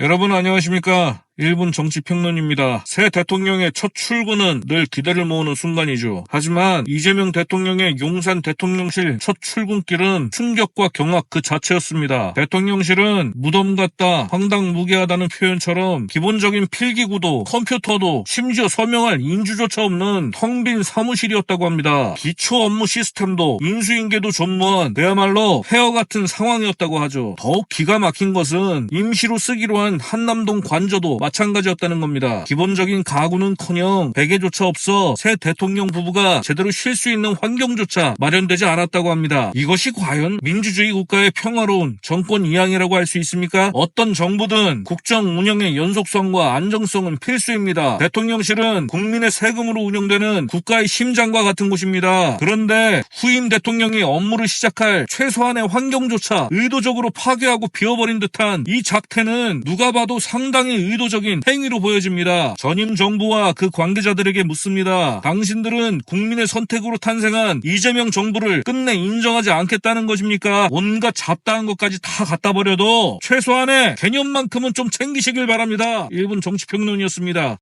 여러분 안녕하십니까? 1분 정치평론입니다. 새 대통령의 첫 출근은 늘 기대를 모으는 순간이죠. 하지만 이재명 대통령의 용산 대통령실 첫 출근길은 충격과 경악 그 자체였습니다. 대통령실은 무덤 같다, 황당무계하다는 표현처럼 기본적인 필기구도, 컴퓨터도, 심지어 서명할 인주조차 없는 텅 빈 사무실이었다고 합니다. 기초 업무 시스템도 인수인계도 전무한 그야말로 폐허 같은 상황이었다고 하죠. 더욱 기가 막힌 것은 임시로 쓰기로 한 한남동 관저도 마찬가지였다는 겁니다. 기본적인 가구는커녕 베개조차 없어 새 대통령 부부가 제대로 쉴 수 있는 환경조차 마련되지 않았다고 합니다. 이것이 과연 민주주의 국가의 평화로운 정권 이양이라고 할 수 있습니까? 어떤 정부든 국정 운영의 연속성과 안정성은 필수입니다. 대통령실은 국민의 세금으로 운영되는 국가의 심장과 같은 곳입니다. 그런데 후임 대통령이 업무를 시작할 최소한의 환경조차 의도적으로 파괴하고 비워버린 듯한 이 작태는 누가 봐도 상당히 의도적 인 행위로 보여집니다. 전임 정부와 그 관계자들에게 묻습니다. 당신들은 국민의 선택으로 탄생한 이재명 정부를 끝내 인정하지 않겠다는 것입니까? 온갖 잡다한 것까지 다 갖다 버려도 최소한의 개념만큼은 좀 챙기시길 바랍니다. 1분 정치평론이었습니다.